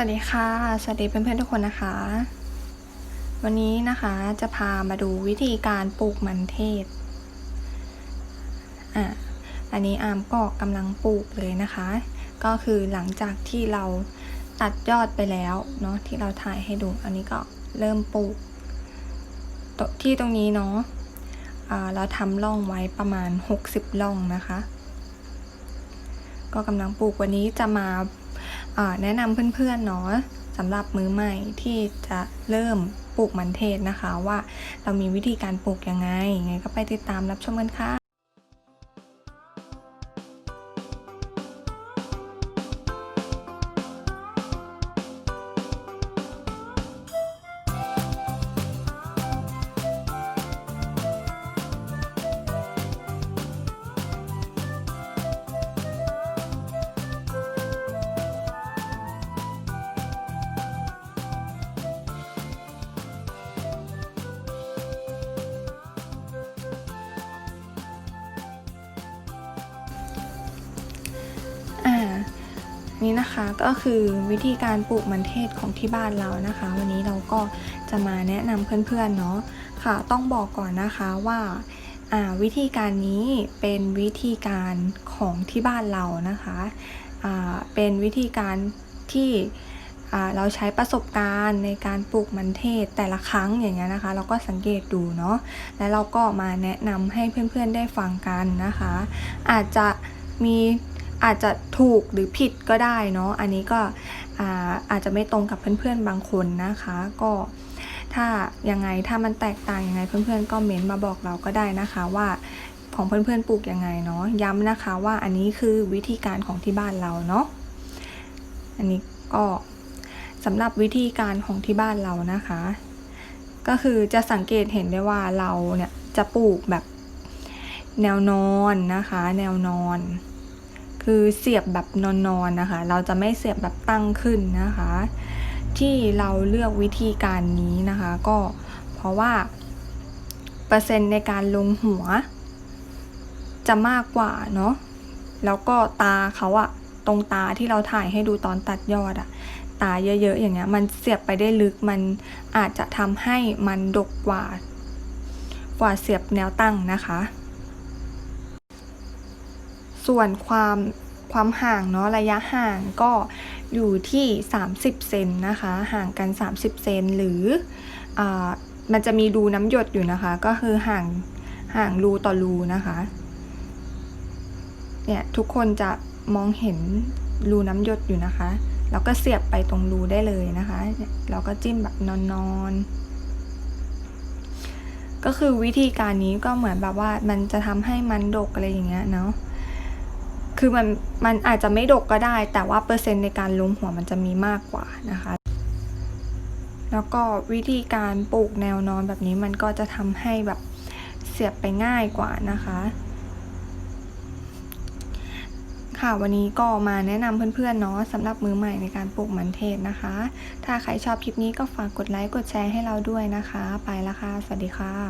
วัสดีค่ะ สวัสดีเพื่อนๆทุกคนนะคะ วันนี้นะคะจะพามาดูวิธีการปลูกมันเทศ อะ อันนี้อามก็กำลังปลูกเลยนะคะ ก็คือหลังจากที่เราตัดยอดไปแล้วเนาะที่เราถ่ายให้ดู อันนี้ก็เริ่มปลูก ที่ตรงนี้เนาะอ่าเราทำร่องไว้ประมาณ 60ร่องนะคะ ก็กำลังปลูกวันนี้จะมา แนะนำเพื่อนๆเนาะสำหรับมือใหม่ที่จะเริ่มปลูกมันเทศนะคะ ว่าเรามีวิธีการปลูกยังไงยังไงก็ไปติดตามรับชมกันค่ะ นี่นะคะก็คือวิธีการปลูกมันเทศของที่บ้านเรานะคะ วันนี้เราก็จะมาแนะนำเพื่อนๆเนาะค่ะ ต้องบอกก่อนนะคะว่าวิธีการนี้เป็นวิธีการของที่บ้านเรานะคะเป็นวิธีการที่เราใช้ประสบการณ์ในการปลูกมันเทศแต่ละครั้งอย่างเงี้ยนะคะ เราก็สังเกตดูเนาะแล้วเราก็มาแนะนำให้เพื่อนๆได้ฟังกันนะคะ อาจจะมี อาจจะถูกหรือผิดก็ได้เนาะ อันนี้ก็อาอาจจะไม่ตรงกับเพื่อนๆบางคนนะคะ ก็ถ้ายังไงถ้ามันแตกต่างยังไงเพื่อนๆก็เม้นมาบอกเราก็ได้นะคะว่าของเพื่อนๆปลูกยังไงเนาะย้ำนะคะว่าอันนี้คือวิธีการของที่บ้านเราเนาะอันนี้ก็สำหรับวิธีการของที่บ้านเรานะคะ ก็คือจะสังเกตเห็นได้ว่าเราเนี่ยจะปลูกแบบแนวนอนนะคะ แนวนอน คือเสียบแบบนอนๆนะคะ เราจะไม่เสียบแบบตั้งขึ้นนะคะ ที่เราเลือกวิธีการนี้นะคะ ก็เพราะว่า เปอร์เซ็นต์ในการลงหัว จะมากกว่าเนาะแล้วก็ตาเขาอะตรงตาที่เราถ่ายให้ดูตอนตัดยอดอะตาเยอะๆอย่างเงี้ย มันเสียบไปได้ลึกมันอาจจะทำให้มันดกกว่ากว่าเสียบแนวตั้งนะคะ ส่วนความความห่างเนาะระยะห่างก็อยู่ที่ 30 เซนนะคะ ห่างกัน 30 เซนหรืออมันจะมีรูน้ำหยดอยู่นะคะ ก็คือห่างห่างรูต่อรูนะคะเนี่ยทุกคนจะมองเห็นรูน้ำหยดอยู่นะคะ แล้วก็เสียบไปตรงรูได้เลยนะคะเนี่ยเราก็จิ้มแบบนอนๆก็คือวิธีการนี้ก็เหมือนแบบว่ามันจะทำให้มันดกอะไรอย่างเงี้ยเนาะ คือมันมันอาจจะไม่ดกก็ได้ แต่ว่าเปอร์เซ็นต์ในการล้มหัวมันจะมีมากกว่านะคะ แล้วก็วิธีการปลูกแนวนอนแบบนี้มันก็จะทำให้แบบเสียบไปง่ายกว่านะคะ ค่ะวันนี้ก็มาแนะนำเพื่อนๆเนาะสำหรับมือใหม่ในการปลูกมันเทศนะคะ ถ้าใครชอบคลิปนี้ก็ฝากกดไลค์กดแชร์ให้เราด้วยนะคะ ไปละค่ะ สวัสดีค่ะ